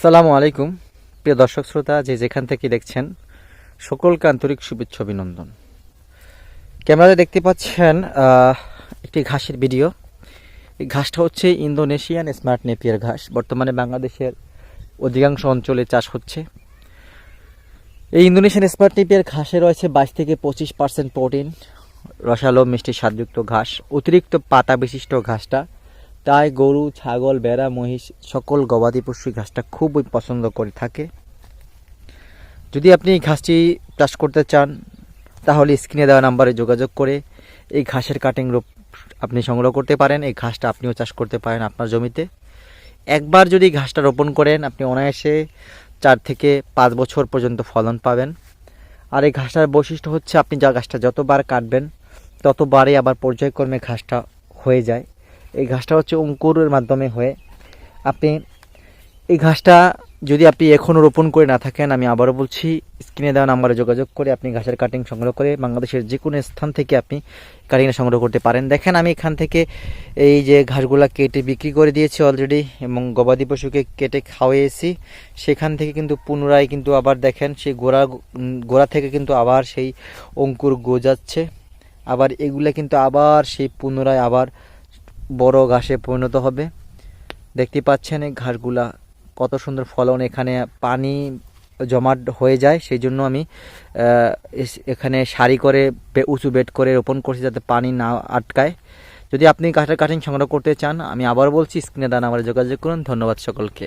আসসালামু আলাইকুম। প্রিয় দর্শক শ্রোতা, যে যেখান থেকে দেখছেন, সকলকে আন্তরিক শুভেচ্ছা, অভিনন্দন। ক্যামেরাতে দেখতে পাচ্ছেন একটি ঘাসের ভিডিও। এই ঘাসটা হচ্ছে ইন্দোনেশিয়ান স্মার্ট নেপিয়ার ঘাস। বর্তমানে বাংলাদেশের অধিকাংশ অঞ্চলে চাষ হচ্ছে। এই ইন্দোনেশিয়ান স্মার্ট নেপিয়ার ঘাসে রয়েছে বাইশ থেকে পঁচিশ পার্সেন্ট প্রোটিন, রসালো মিষ্টি স্বাদযুক্ত ঘাস, অতিরিক্ত পাতা বিশিষ্ট ঘাসটা। তাই গরু, ছাগল বেড়া মহিষ সকল গবাদি পশু ঘাসটা খুবই পছন্দ করে থাকে। যদি আপনি এই ঘাসটি চাষ করতে চান, তাহলে স্ক্রিনে দেওয়া নাম্বারে যোগাযোগ করে এই ঘাসের কাটিং রূপ আপনি সংগ্রহ করতে পারেন। এই ঘাসটা আপনিও চাষ করতে পারেন আপনার জমিতে। একবার যদি ঘাসটা রোপণ করেন, আপনি অনায়াসে চার থেকে পাঁচ বছর পর্যন্ত ফলন পাবেন। আর এই ঘাসটার বৈশিষ্ট্য হচ্ছে, আপনি যা ঘাসটা যতবার কাটবেন, ততবারই আবার পর্যায়ক্রমে ঘাসটা হয়ে যায়। এই ঘাসটা হচ্ছে অঙ্কুরের মাধ্যমে হয়ে। আপনি এই ঘাসটা যদি আপনি এখনও রোপণ করে না থাকেন, আমি আবারও বলছি, স্ক্রিনে দেওয়া নাম্বারে যোগাযোগ করে আপনি ঘাসের কাটিং সংগ্রহ করে বাংলাদেশের যে কোনো স্থান থেকে আপনি কাটিংটা সংগ্রহ করতে পারেন। দেখেন, আমি এখান থেকে এই যে ঘাসগুলা কেটে বিক্রি করে দিয়েছি অলরেডি এবং গবাদি পশুকে কেটে খাওয়াইয়েছি সেখান থেকে কিন্তু পুনরায় কিন্তু আবার দেখেন, সেই গোড়া গোড়া থেকে কিন্তু আবার সেই অঙ্কুর গজাচ্ছে। আবার এগুলা কিন্তু আবার সেই পুনরায় আবার বড় ঘাসে পরিণত হবে। দেখতে পাচ্ছেন এই ঘাসগুলা কত সুন্দর ফলন এখানে পানি জমাট হয়ে যায়। সেই জন্য আমি এখানে সারি করে উঁচু বেড করে রোপণ করছি যাতে পানি না আটকায়। যদি আপনি কাঠের কাটিং সংগ্রহ করতে চান, আমি আবার বলছি, স্ক্রিনে দান আমার যোগাযোগ করুন। ধন্যবাদ সকলকে।